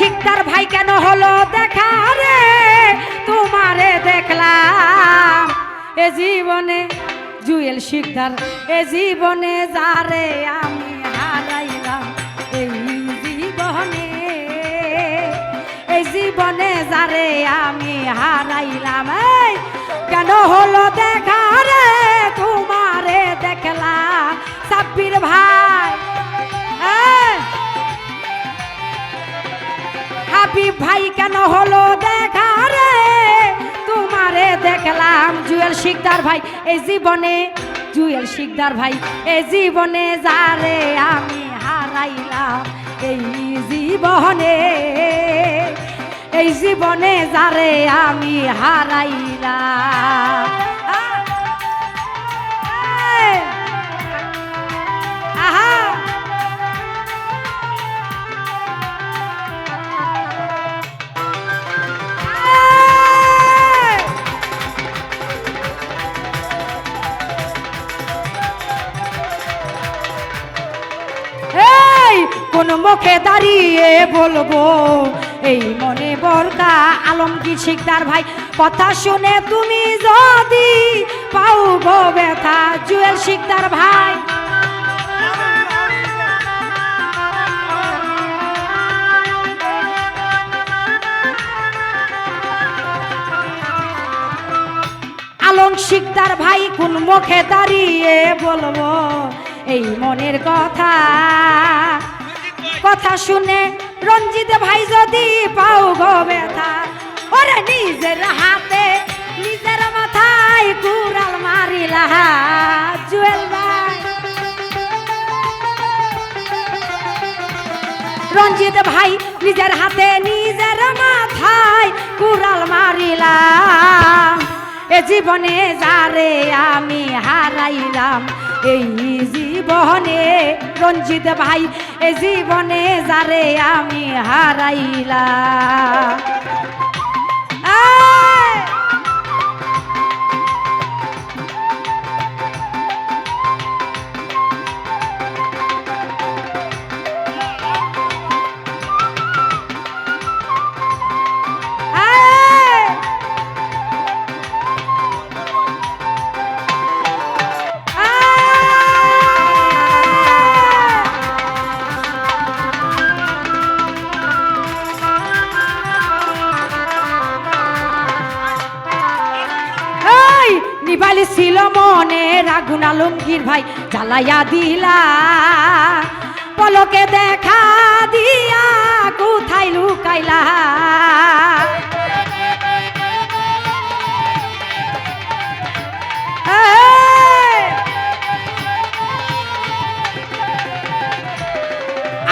শিকদার ভাই কেন হলো দেখা রে? তোমারে দেখলাম। এ জীবনে জুয়েল শিকদার, এ জীবনে যারে আমি হারাইলাম। এই জীবনে এই জীবনে যারে আমি হারাইলাম। এই কেন হলো দেখা রে? তোমারে দেখলাম। সাব্বির ভাই হাবিব ভাই, কেন হলো দেখা রে? তোমারে দেখলাম জুয়েল শিকদার ভাই। এই জীবনে, জুয়েল শিকদার ভাই এই জীবনে যারে আমি হারাইলাম। এই জীবনে এই জীবনে যারে আমি হারাইলাম। আহা! মুখে দাঁড়িয়ে বলব, এই মনে বরকা আলমগীর শিকদার ভাই? কথা শুনে তুমি যদি পাও গো ব্যথা, জুয়েল শিকদার ভাই। আলম শিকদার ভাই কোন মুখে দাঁড়িয়ে বলব, এই মনের কথা কথা শুনে রঞ্জিত ভাই যদি পাও গো ওরে নিজের হাতে, নিজের মাথায় কুড়াল মারিলা, জুয়েল ভাই। রঞ্জিত ভাই নিজের হাতে, নিজের মাথায় কুড়াল মারিলাম এ জীবনে যারে আমি হারাইলাম এই জীবনে রঞ্জিত ভাই এই জীবনে যারে আমি হারাইলাম। ছিল মনে, রাগুন আলমগীর ভাই জ্বালাইয়া দিলা পলকে দেখা দিয়া কোথায় লুকাইলা!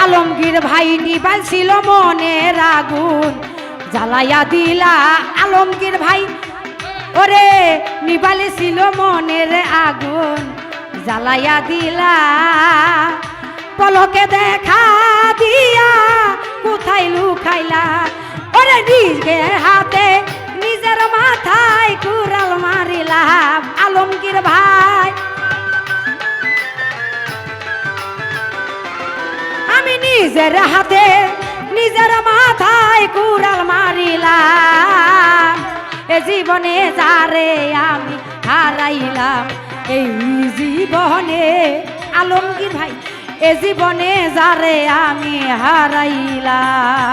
আলমগীর ভাই নিবাল ছিল মনের আগুন জ্বালাইয়া দিলা আলমগীর ভাই ওরে নিবালে ছিল মনের আগুন, জ্বালাইয়া দিলা। পলকে দেখা দিয়া কোথায় লুকাইলা? ওরে, নিজের হাতে, নিজের মাথায় কুড়াল মারিলা, আলমগীর ভাই। আমি নিজের হাতে, নিজের মাথায় কুড়াল মারিলাম এ জীবনে যারে আমি হারাইলাম এই জীবনে আলমগীর ভাই এ জীবনে যারে আমি হারাইলাম।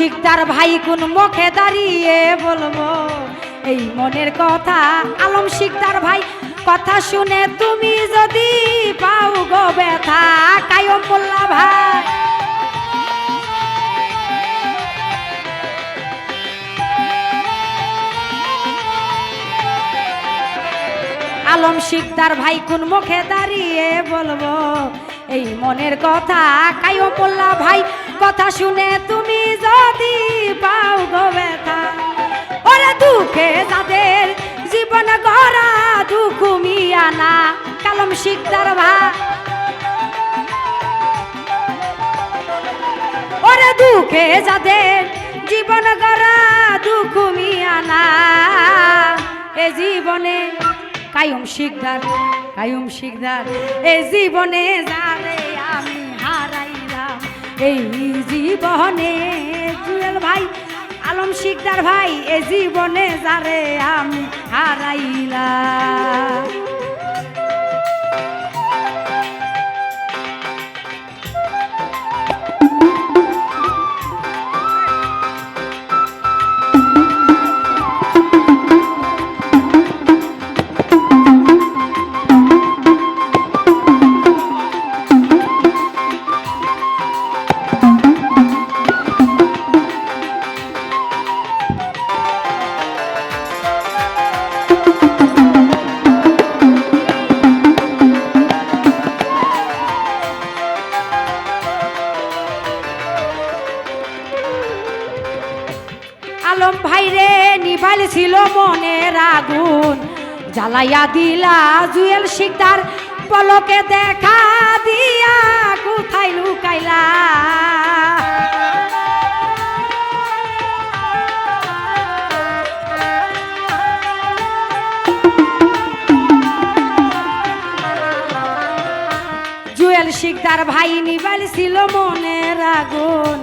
শিকদার ভাই কোন মুখে দাঁড়িয়ে বলব, এই মনের কথা। আলম শিকদার ভাই, কথা শুনে তুমি যদি পাও গো ব্যথা কায়ো বললা ভাই। আলম শিকদার ভাই কোন মুখে দাঁড়িয়ে বলব, এই মনের কথা কায়ো বললা ভাই। কথা শুনে তুমি যদি পাও গো ব্যথা, ওরে দুঃখে যাদের জীবন গড়া দুঃখ মিয়ানা কালম শিকদার ভাই ওরে দুঃখে যাদের জীবন গড়া দুঃখ মিয়ানা এ জীবনে কায়ুম শিকদার কায়ুম শিকদার, এ জীবনে হারাইলাম এই জীবনে জুয়েল ভাই আলম শিকদার ভাই এ জীবনে যারে আমি হারাইলাম। জ্বালাইয়া দিলা জুয়েল শিকদার, পলকে দেখা দিয়া কোথায় লুকাইলা? জুয়েল শিকদার ভাই নিবাল ছিল মনের আগুন।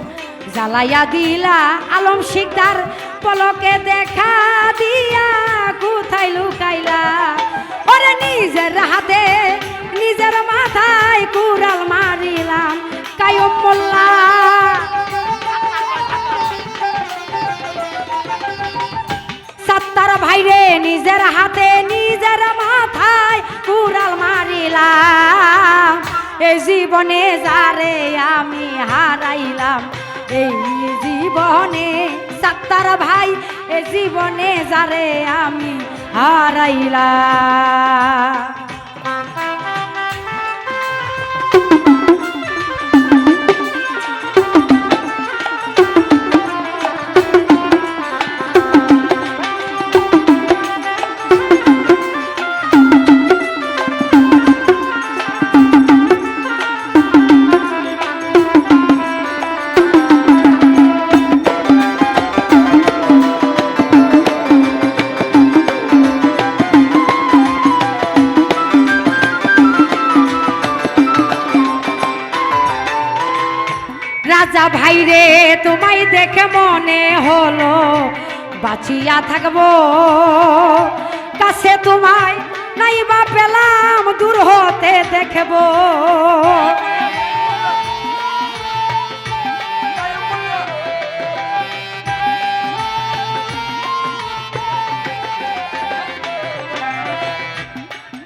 জ্বালাইয়া দিলা আলম শিকদার পলকে দেখা দিয়া কোথায় লুকাইলা? ওরে নিজের হাতে, নিজের মাথায় কুড়াল মারিলাম, কায়ম মোল্লা। সাত্তার ভাইরে নিজের হাতে, নিজের মাথায় কুড়াল মারিলাম। এই জীবনে যারে আমি হারাইলাম এই জীবনে সাত্তার ভাই এ জীবনে যারে আমি হারাইলাম। রাজা ভাইরে তোমায় দেখে মনে হলো, বাঁচিয়া থাকব। কাছে তোমায় নাই বা পেলাম, দূর হতে দেখব।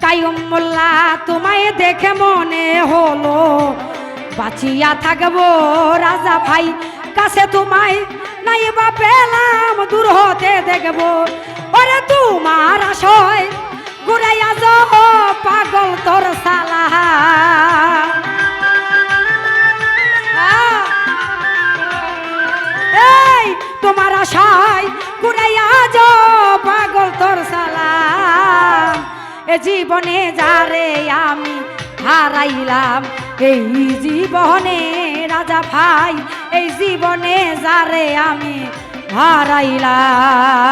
কায়ুম মোল্লা, তোমায় দেখে মনে হলো বাঁচিয়া থাকব, রাজা ভাই, কাছে তোমায় নাই বা পেলাম, দূর হতে দেখব। ওরে তোমার আশয়, ঘুরাইয়া যাও, পাগল তোর সালা এই তোমার আশায়, ঘুরাইয়া যাও, পাগল তোর সালাম এ জীবনে যারে আমি হারাইলাম এই জীবনে রাজা ভাই এই জীবনে যারে আমি হারাইলাম।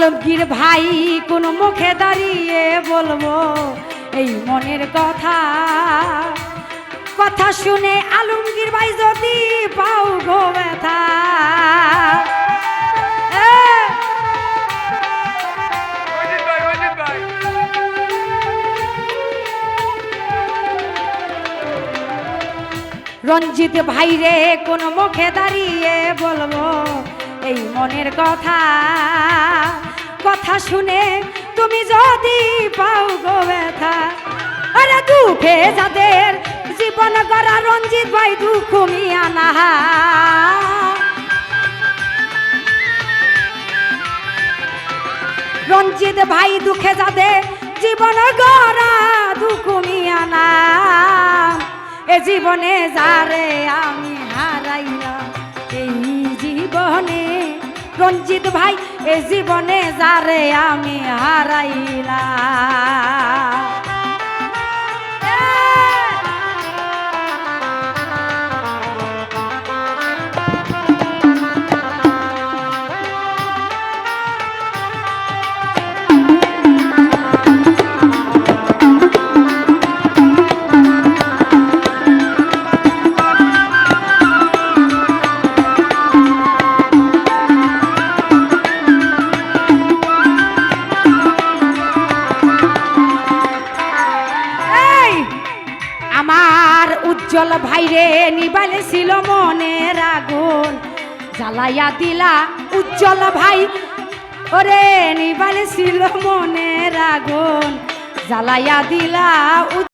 আলমগীর ভাই কোন মুখে দাঁড়িয়ে বলব এই মনের কথা। কথা শুনে আলমগীর ভাই যদি পাও গো ব্যথা। এ, অজিত ভাই রঞ্জিত ভাইরে কোন মুখে দাঁড়িয়ে বলব এই মনের কথা। কথা শুনে তুমি যদি পাও গো ব্যথা, আরে দুঃখে যাদের জীবন গড়া রঞ্জিত ভাই দুঃখ মিয়া না। রঞ্জিত ভাই দুঃখে যাদের জীবন গড়া দুঃখ মিয়া না। এ জীবনে যারে আমি হারাইলাম, এই জীবনে রঞ্জিত ভাই এ জীবনে যারে আমি হারাইলাম। উজ্জ্বল ভাইরে নিবালে ছিল মনের আগুন। জ্বালাইয়া দিলা উজ্জ্বল ভাই, ওরে নিবালে ছিল মনের আগুন। জ্বালাইয়া দিলা